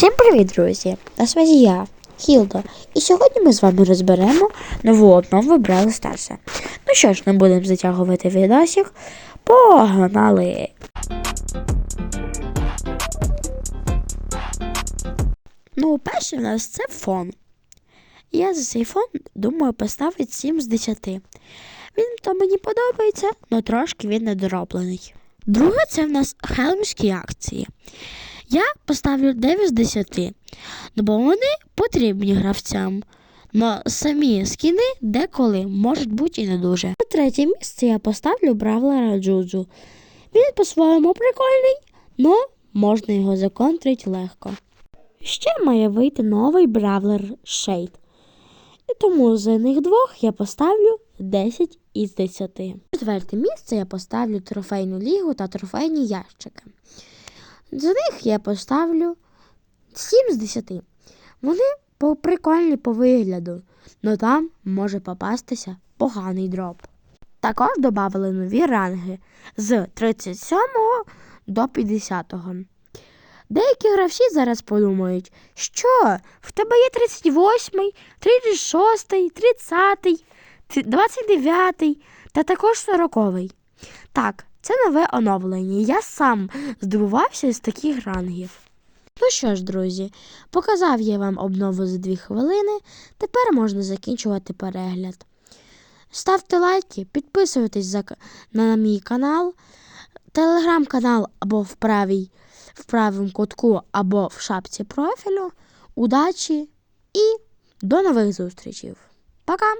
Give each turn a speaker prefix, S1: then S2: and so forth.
S1: Всім привіт, друзі! На связі я, Хілда, і сьогодні ми з вами розберемо нову обнову Брали Старса. Ну що ж, не будемо затягувати відосик. Погнали! Ну, перше в нас це фон. Я за цей фон думаю поставити 7 з 10. Він то мені подобається, але трошки він недороблений. Друге, це в нас хелмські акції. Я поставлю 9 з 10, ну бо вони потрібні гравцям. Но самі скіни деколи можуть бути і не дуже. На третє місце я поставлю Бравлера Джуджу. Він по-своєму прикольний, но можна його законтрити легко. Ще має вийти новий Бравлер Шейд. І тому за них двох я поставлю 10 із 10. Четверте місце я поставлю трофейну лігу та трофейні ящики. За них я поставлю 7 з 10. Вони прикольні по вигляду, але там може попастися поганий дроп. Також додали нові ранги з 37 до 50. Деякі гравці зараз подумають, що в тебе є 38, 36, 30, 29 та також 40. Так, це нове оновлення. Я сам здивувався з таких рангів. Ну що ж, друзі, показав я вам обнову за 2 хвилини. Тепер можна закінчувати перегляд. Ставте лайки, підписуйтесь на мій канал, телеграм-канал або в правій, в правому кутку, або в шапці профілю. Удачі і до нових зустрічей. Пока!